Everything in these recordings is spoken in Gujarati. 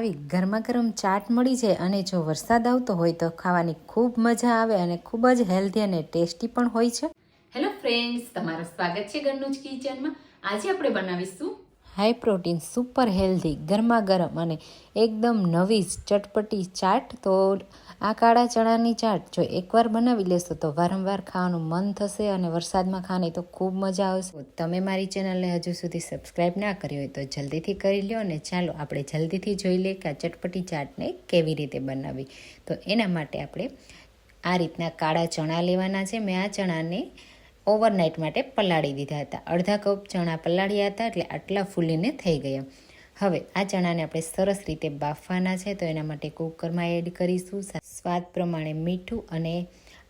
આવી ગરમા ગરમ ચાટ મળી જાય અને જો વરસાદ આવતો હોય તો ખાવાની ખૂબ મજા આવે અને ખૂબ જ હેલ્ધી અને ટેસ્ટી પણ હોય છે. હેલો ફ્રેન્ડ્સ તમારું સ્વાગત છે ઘરનું કિચનમાં આજે આપણે બનાવીશું હાઈ પ્રોટીન સુપર હેલ્ધી ગરમા ગરમ અને એકદમ નવી જ ચટપટી ચાટ, તો આ કાળા ચણાની ચાટ જો એકવાર બનાવી લેશો, તો વારંવાર ખાવાનું મન થશે અને વરસાદમાં ખાવાની તો ખૂબ મજા આવશે. તમે મારી ચેનલને હજુ સુધી સબસ્ક્રાઈબ ના કરી હોય તો જલ્દીથી કરી લ્યો અને ચાલો આપણે જલ્દીથી જોઈ લઈએ કે આ ચટપટી ચાટને કેવી રીતે બનાવવી. તો એના માટે આપણે આ રીતના કાળા ચણા લેવાના છે. મેં આ ચણાને ઓવરનાઇટ માટે પલાળી દીધા હતા. અડધા કપ ચણા પલાળ્યા હતા એટલે આટલા ફૂલીને થઈ ગયા. હવે આ ચણાને આપણે સરસ રીતે બાફવાના છે તો એના માટે કુકરમાં એડ કરીશું. સ્વાદ પ્રમાણે મીઠું અને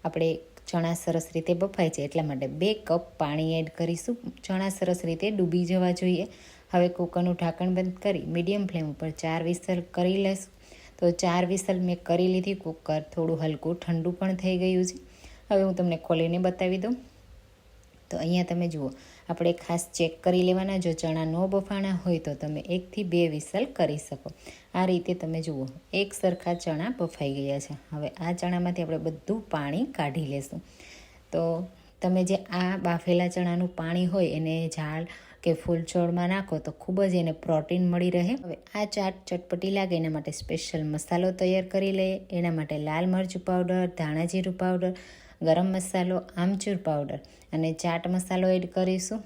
આપણે ચણા સરસ રીતે બફાય છે એટલા માટે બે કપ પાણી એડ કરીશું. ચણા સરસ રીતે ડૂબી જવા જોઈએ. હવે કુકરનું ઢાંકણ બંધ કરી મીડિયમ ફ્લેમ ઉપર ચાર વિસલ કરી લેશું. તો ચાર વિસલ મેં કરી લીધી. કુકર થોડું હલકું ઠંડુ પણ થઈ ગયું છે. હવે હું તમને ખોલીને બતાવી દઉં. તો અહીંયા તમે જુઓ, આપણે ખાસ ચેક કરી લેવાના, જો ચણા ન બફાણા હોય તો તમે એકથી બે વિસલ કરી શકો. આ રીતે તમે જુઓ, એક સરખા ચણા બફાઈ ગયા છે. હવે આ ચણામાંથી આપણે બધું પાણી કાઢી લેશું. તો તમે જે આ બાફેલા ચણાનું પાણી હોય એને ઝાડ કે ફૂલછોડમાં નાખો તો ખૂબ જ એને પ્રોટીન મળી રહે. હવે આ ચાટ ચટપટી લાગે એના માટે સ્પેશિયલ મસાલો તૈયાર કરી લઈએ. એના માટે લાલ મરચું પાવડર ધાણા જીરું પાવડર ગરમ મસાલો, આમચૂર પાવડર અને ચાટ મસાલો એડ કરીશું.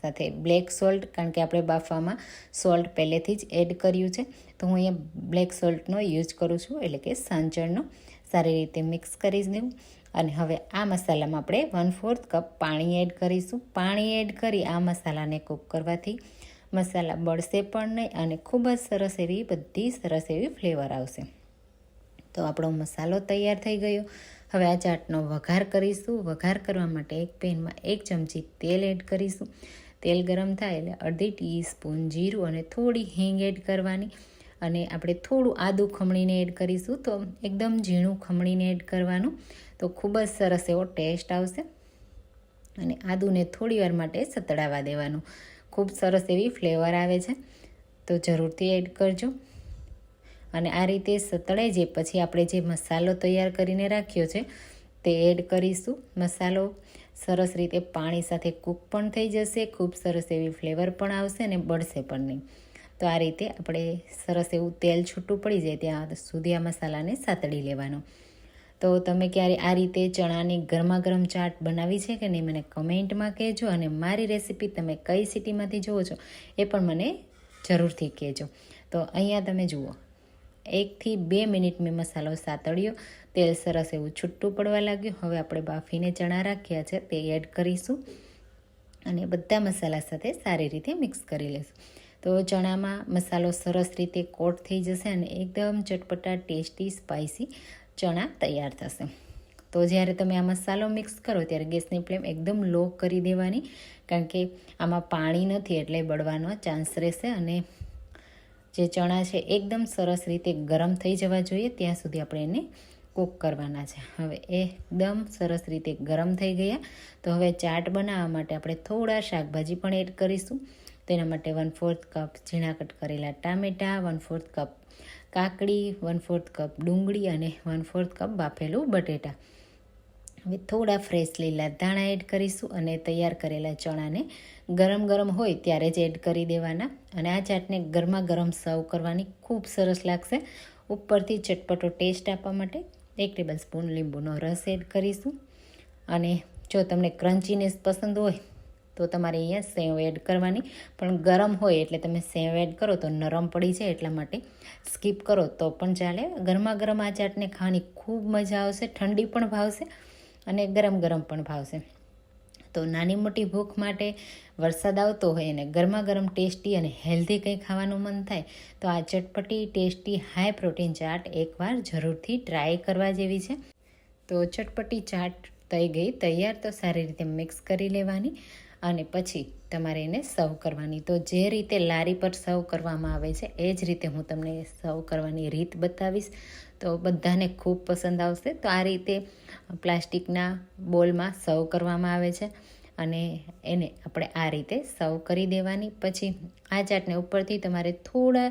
સાથે બ્લેક સોલ્ટ, કારણ કે આપણે બાફવામાં સોલ્ટ પહેલેથી જ એડ કર્યું છે. તો હું અહીંયા બ્લેક સોલ્ટનો યુઝ કરું છું, એટલે કે સાંચળનો સારી રીતે મિક્સ કરી દઉં અને હવે આ મસાલામાં આપણે વન ફોર્થ કપ પાણી એડ કરીશું. પાણી એડ કરી આ મસાલાને કૂક કરવાથી મસાલા બળશે પણ નહીં અને ખૂબ જ સરસ એવી બધી સરસ એવી ફ્લેવર આવશે. તો આપણો મસાલો તૈયાર થઈ ગયો. હવે આ ચાટનો વઘાર કરીશું. વઘાર કરવા માટે એક પેનમાં એક ચમચી તેલ એડ કરીશું. તેલ ગરમ થાય એટલે અડધી ટીસ્પૂન જીરું અને થોડી હિંગ એડ કરવાની. અને આપણે થોડું આદું ખમણીને એડ કરીશું તો એકદમ ઝીણું ખમણીને એડ કરવાનું. તો ખૂબ જ સરસ એવો ટેસ્ટ આવશે. અને આદુને થોડી વાર માટે સતડાવા દેવાનું. ખૂબ સરસ એવી ફ્લેવર આવે છે. તો જરૂરથી એડ કરજો. અને આ રીતે સતળાઈ જાય. પછી આપણે જે મસાલો તૈયાર કરીને રાખ્યો છે, તે એડ કરીશું. મસાલો સરસ રીતે પાણી સાથે કૂક પણ થઈ જશે, ખૂબ સરસ એવી ફ્લેવર પણ આવશે અને બળશે પણ નહીં. તો આ રીતે આપણે સરસ એવું તેલ છૂટું પડી જાય ત્યાં સુધી આ મસાલાને સાતડી લેવાનો. તો તમે ક્યારે આ રીતે ચણાની ગરમા ગરમ ચાટ બનાવી છે કે નહીં, મને કમેન્ટમાં કહેજો અને મારી રેસીપી તમે કઈ સિટીમાંથી જુઓ છો એ પણ મને જરૂરથી કહેજો. તો અહીંયા તમે જુઓ. એકથી બે મિનિટ મેં મસાલો સાતળ્યો. તેલ સરસ એવું છૂટું પડવા લાગ્યું. હવે આપણે બાફીને ચણા રાખ્યા છે તે એડ કરીશું. અને બધા મસાલા સાથે સારી રીતે મિક્સ કરી લઈશું તો ચણામાં મસાલો સરસ રીતે કોટ થઈ જશે અને એકદમ ચટપટા, ટેસ્ટી સ્પાઇસી ચણા તૈયાર થશે. તો જ્યારે તમે આ મસાલો મિક્સ કરો ત્યારે ગેસની ફ્લેમ એકદમ લો કરી દેવાની. કારણ કે આમાં પાણી નથી એટલે બળવાનો ચાન્સ રહેશે અને જે ચણા છે, એકદમ સરસ રીતે ગરમ થઈ જવા જોઈએ. ત્યાં સુધી આપણે એને કૂક કરવાના છે. હવે એકદમ સરસ રીતે ગરમ થઈ ગયા. તો હવે ચાટ બનાવવા માટે આપણે થોડા શાકભાજી પણ એડ કરીશું. તેના માટે વન ફોર્થ કપ ઝીણા કટ કરેલા ટામેટાં વન ફોર્થ કપ કાકડી વન ફોર્થ કપ ડુંગળી અને વન ફોર્થ કપ બાફેલું બટેટા. હવે થોડા ફ્રેશ લીલા ધાણા એડ કરીશું અને તૈયાર કરેલા ચણાને ગરમ ગરમ હોય ત્યારે જ એડ કરી દેવાના. અને આ ચાટને ગરમા ગરમ સર્વ કરવાની ખૂબ સરસ લાગશે. ઉપરથી ચટપટો ટેસ્ટ આપવા માટે એક ટેબલ સ્પૂન લીંબુનો રસ એડ કરીશું. અને જો તમને ક્રન્ચીનેસ પસંદ હોય તો તમારે અહીંયા સેવ એડ કરવાની. પણ ગરમ હોય એટલે તમે સેવ એડ કરો તો નરમ પડી જાય એટલા માટે સ્કીપ કરો તો પણ ચાલે. ગરમા ગરમ આ ચાટને ખાવાની ખૂબ મજા આવશે, ઠંડી પણ ભાવશે. અને ગરમ ગરમ પણ ભાવશે. તો નાની મોટી ભૂખ માટે વરસાદ આવતો હોય અને ગરમા ગરમ ટેસ્ટી અને હેલ્ધી કંઈ ખાવાનું મન થાય, તો આ ચટપટી, ટેસ્ટી હાઈ પ્રોટીન ચાટ એકવાર જરૂરથી ટ્રાય કરવા જેવી છે. તો ચટપટી ચાટ થઈ ગઈ, તૈયાર તો સારી રીતે મિક્સ કરી લેવાની અને પછી તમારે એને સર્વ કરવાની. તો જે રીતે લારી પર સર્વ કરવામાં આવે છે, એ જ રીતે હું તમને સર્વ કરવાની રીત બતાવીશ. તો બધાને ખૂબ પસંદ આવશે. તો આ રીતે પ્લાસ્ટિકના બોલમાં સર્વ કરવામાં આવે છે અને એને આપણે આ રીતે સર્વ કરી દેવાની. પછી આ ચાટને ઉપરથી તમારે થોડા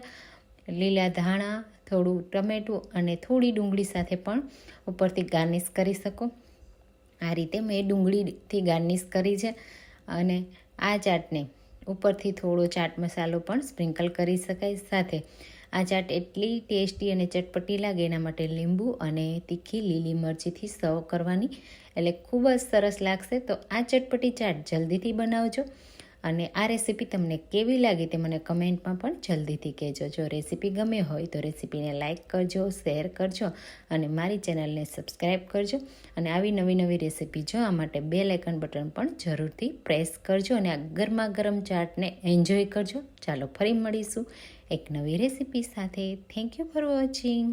લીલા ધાણા, થોડું ટમેટું અને થોડી ડુંગળી સાથે પણ ઉપરથી ગાર્નિશ કરી શકો. આ રીતે મેં ડુંગળીથી ગાર્નિશ કરી છે અને આ ચાટને ઉપરથી થોડો ચાટ મસાલો પણ સ્પ્રિંકલ કરી શકાય. સાથે આ ચાટ એટલી ટેસ્ટી અને ચટપટી લાગે એના માટે લીંબુ અને તીખી લીલી મરચીથી સર્વ કરવાની. એટલે ખૂબ જ સરસ લાગશે. તો આ ચટપટી ચાટ જલ્દીથી બનાવજો. અને આ રેસીપી તમને કેવી લાગી તે મને કમેન્ટમાં પણ જલ્દીથી કહેજો. જો રેસીપી ગમે હોય તો રેસીપીને લાઇક કરજો, શેર કરજો અને મારી ચેનલને સબસ્ક્રાઈબ કરજો અને આવી નવી નવી રેસીપી જોવા માટે બે લાઇકન બટન પણ જરૂરથી પ્રેસ કરજો અને આ ગરમા ગરમ ચાટને એન્જોય કરજો. ચાલો ફરી મળીશું એક નવી રેસીપી સાથે. Thank you for watching